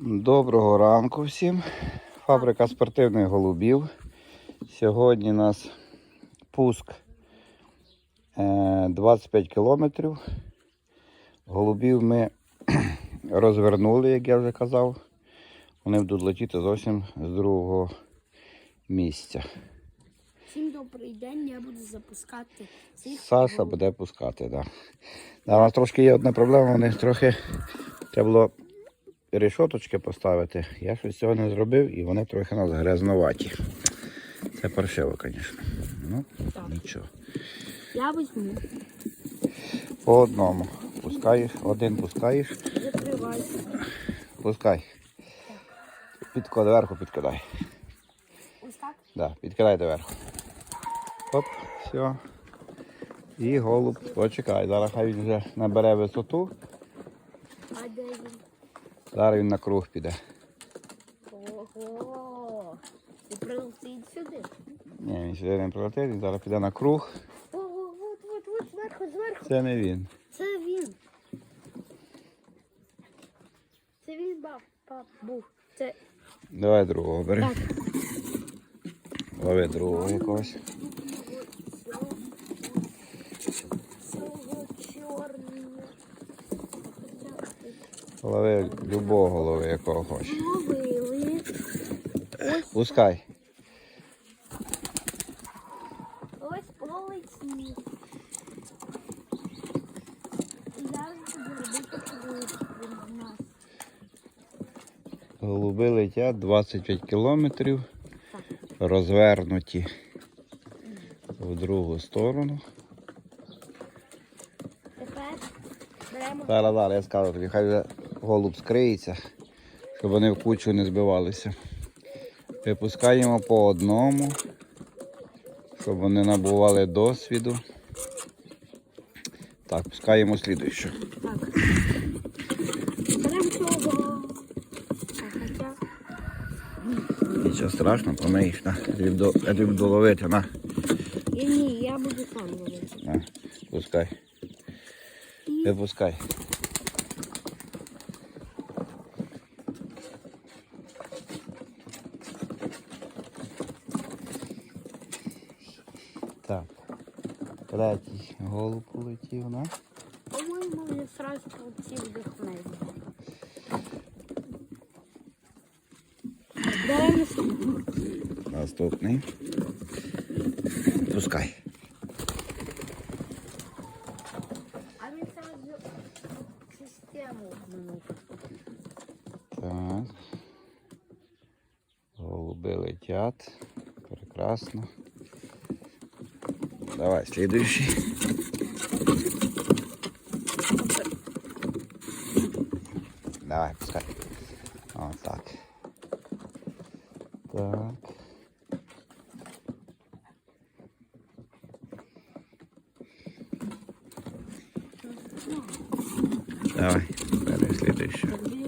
Доброго ранку всім. Фабрика спортивних голубів. Сьогодні у нас пуск е, 25 кілометрів. Голубів ми розвернули, як я вже казав. Вони будуть летіти зовсім з другого місця. Всім добрий день, я буду запускати цих Саша голубів. буде пускати, так. Да, у нас трошки є одна проблема, вони трохи треба було решоточки поставити. Я щось цього не зробив і вони трохи нас грязнуваті. Це паршиво, звісно. Ну, Так. нічого. Я візьму. По одному. Пускаєш, один пускаєш, Закривайся. пускай. Підко доверху підкидай. Ось так. Да, підкидай доверху. Оп, все. І голуб, почекай. Зараз хай він вже набере висоту. Зараз він на круг піде. Ого. І прилетить сюди. Ні, він сюди не прилетить, він зараз піде на круг. Ого, от, от, от, зверху, зверху. Це не він. Це він. Це він баб, пап, був. Це Давай другого бери. так. Лови другого якогось. Цього чорного. Лови любого лови, якого хочеш. Ловили. Ось Пускай. Ось полетів. Голуби летять 25 кілометрів. Розвернуті в другу сторону. Тепер беремо Зараз, зараз, я скажу тобі, хай вже голуб скриється, щоб вони в кучу не збивалися. Випускаємо по одному, щоб вони набували досвіду. Так, пускаємо слідуючу. так. Нічого страшного, помиєш, на. Я тобі буду- Я тобі буду ловити, на. ні, ні, я буду сам ловити. Пускай. Випускай. Так. Третій голуб полетів, на. По-моєму, він сразу полетів до хмелі. Наступний. Пускай. А він сразу систему обманув. Так. Голуби летять. Прекрасно. Давай, слідуючий. Давай, пускай. Вот так. Так. Давай, бери слідуючу. Тоді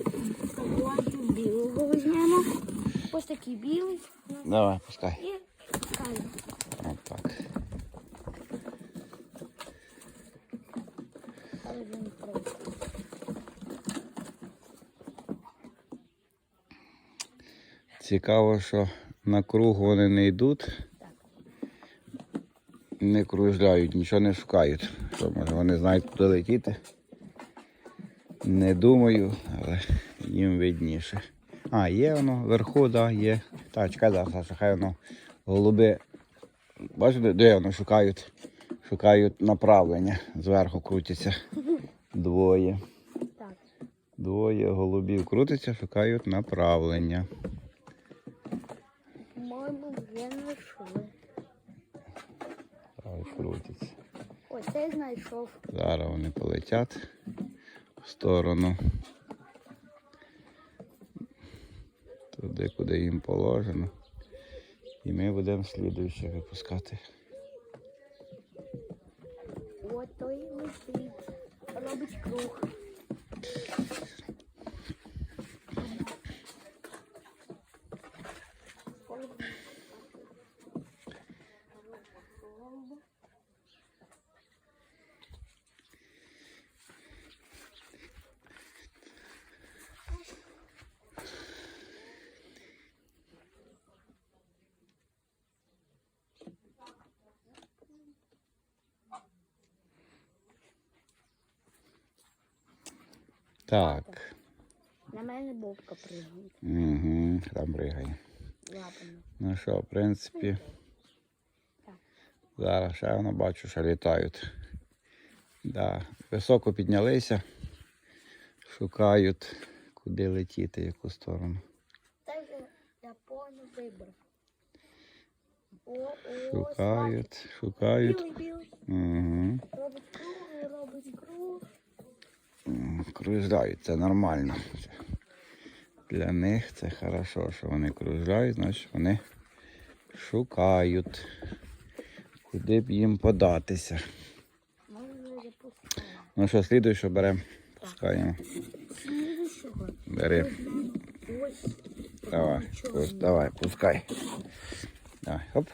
білого візьмемо. Ось такий білий. Давай, пускай. І кайф. Вот так. Але він просто. Цікаво, що на круг вони не йдуть, не кружляють, нічого не шукають. Що, може, вони знають, куди летіти. Не думаю, але їм видніше. А, є воно вверху, так, да, є. Так, чекай, зараз, Саша, хай воно голуби. Бачите, де воно шукають? Шукають направлення. Зверху крутяться. Двоє. Двоє голубів крутиться, шукають направлення. Вже знайшли. Ось крутиться. Ось цей знайшов. Зараз вони полетять в сторону. Туди, куди їм положено. І ми будемо слідуюче випускати. От той летить. Робить круг. Так. На мене бобка пригнуть Угу, там лапами. Ну що, в принципі, Так. зараз ще воно бачу, що літають. Да. Високо піднялися, шукають, куди летіти, яку сторону. Я повно вибрав. Шукають, шукають. Білий, білий. Угу. Робить круг, робить круг. Кружляють, це нормально. Для них це хорошо, що вони кружляють, значить вони шукають, куди б їм податися. Ми вже запускаємо. Ну що, беремо, пускаємо. Бери. Давай, пус- давай, пускай. Давай, хоп.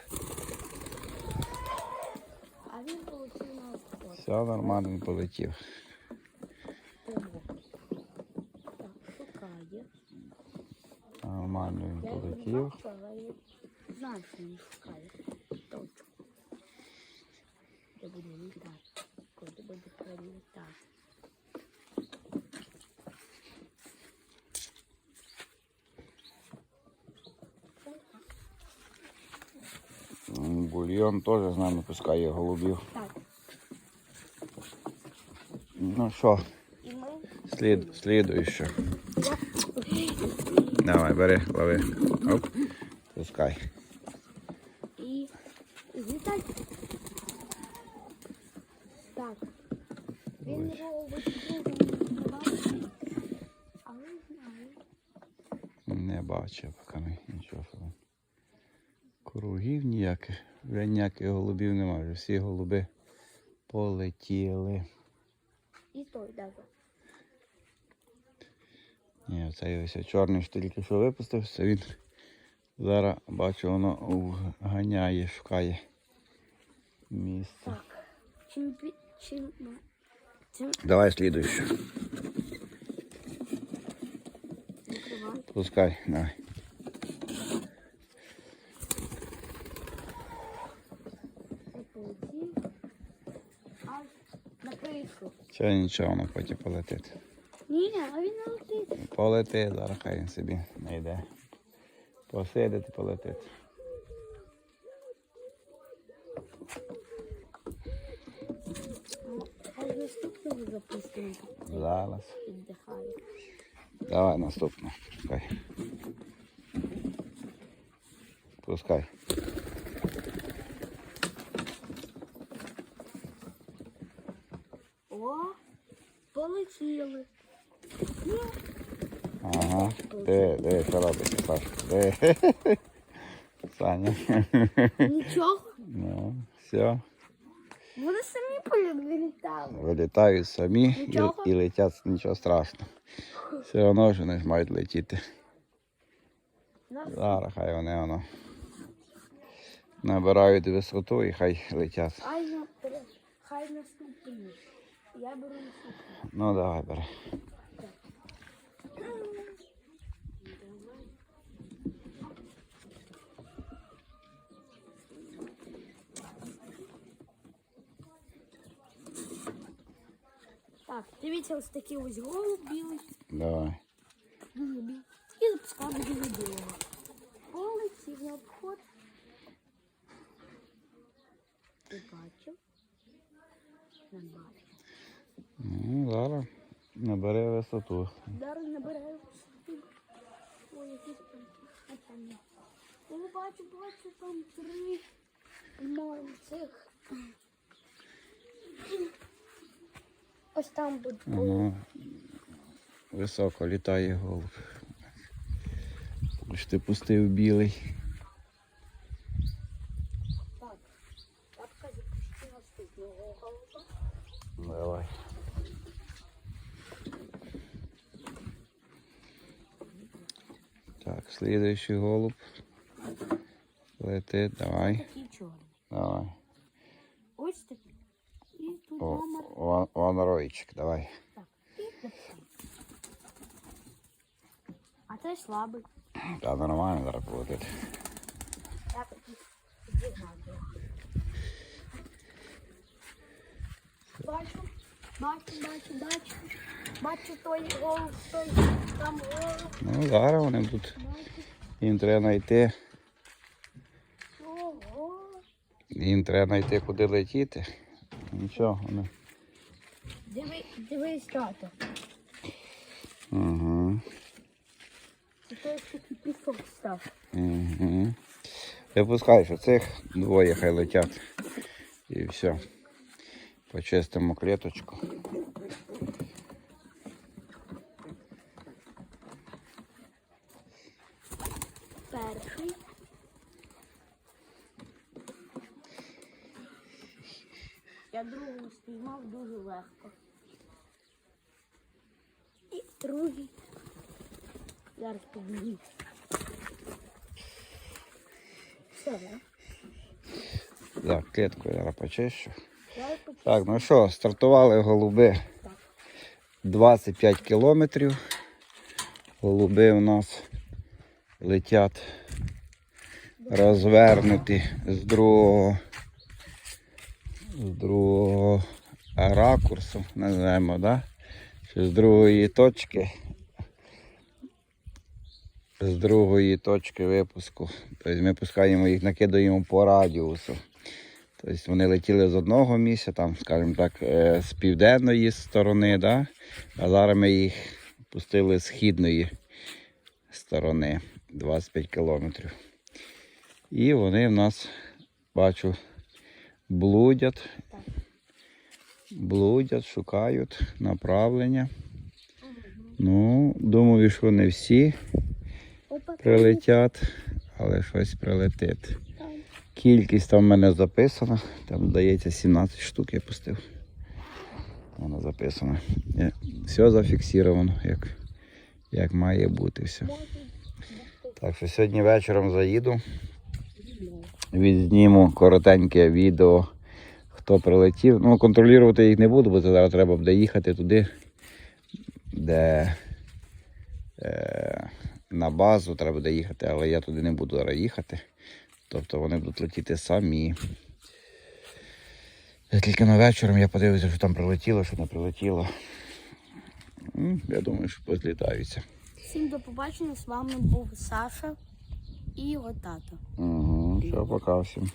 Все нормально, полетів. Прямо. Так, шукає. Нормально він Я його не полетів. бачу, але я знаю, що він шукає. Точно. Я буду літати. Коли буде прилітати. М, Бульйон теж з нами пускає голубів. Так, Ну що, і ми слід, слідуюче. Давай, бери, лови. Оп. Пускай. і злітати. Так. Він робить. Але знаю. Не бачив поки ми нічого. Кругів ніяких. Вже ніяких голубів немає. Вже всі голуби полетіли. І той даже. Ні, цей ось чорний що тільки що випустився, він зараз бачу, воно ганяє, шукає місце. Так. Чим бі... чим ми- чим Давай слідуючу. Пускай, давай. Це нічого, воно потім полетить. Ні, а він не летить. Полетить, зараз хай він собі не йде. Посидить і полетить. А наступного запустимо. Зараз. Віддихає. Давай наступну. Пускай. Пускай. О, полетіли. Ага. Де, де, що робиться, Саш? Де? Саня. нічого. Ну, все. Вони самі політали. Вилітають самі і, Нічого? і летять, нічого страшного. Все одно ж вони ж мають летіти. Нас Зараз хай вони воно набирають висоту і хай летять. хай на хай наступний. Я беру наступний. Ну давай бери. Так, дивіться, ось такий ось голуб білий. Давай. Дуже білий. І запускаємо Висоту. Зараз набираю. Ой, якісь там. Не бачу, бачу там три мальцих. Ось там буде. Воно високо літає голуб. Ось ти пустив білий. Так. Лапка запусти наступного голуба. Давай. Так, слідуючий голуб. Летить, давай. Такий чорний. Давай. Ось такий. І тут О, номер. вон ройчик, давай. Так. І запускаємо. А це слабий. Та нормально зараз полетить. Так, зігнати. Бачу, бачу, бачу, бачу. Бачу той голуб, той там голуб. Ну, зараз вони будуть. Їм треба знайти. Їм треба знайти, куди летіти. Нічого, вони. Диви, дивись, тато. Угу. Це той, що пісок став. Угу. Випускай, що цих двоє хай летять. І все. Почистимо клеточку. Я другого спіймав дуже легко. І другий. Зараз підійду. Все, да? Так, клетку я почищу. Так, ну що, стартували голуби 25 кілометрів. Голуби у нас летять розвернуті з другого, з другого ракурсу, називаємо, да? Чи з другої точки. З другої точки випуску. Тобто ми пускаємо їх, накидаємо по радіусу. Тобто вони летіли з одного місця, там, скажімо так, е, з південної сторони, да? а зараз ми їх пустили з східної сторони 25 кілометрів. І вони в нас, бачу, блудять, блудять, шукають направлення. Ну, думаю, що не всі прилетять, але щось прилетить. Кількість там в мене записана. Там, здається, 17 штук я пустив. Воно записано. Е, Все зафіксировано, як, як має бути все. Так що сьогодні вечором заїду. Відзніму коротеньке відео, хто прилетів. Ну, контролювати їх не буду, бо це зараз треба буде їхати туди, де е, на базу треба буде їхати, але я туди не буду зараз їхати. Тобто вони будуть летіти самі. Тільки на вечором я подивлюся, що там прилетіло, що не прилетіло. Я думаю, що позлітаються. Всім до побачення. З вами був Саша і його тато. Угу, все, пока всім.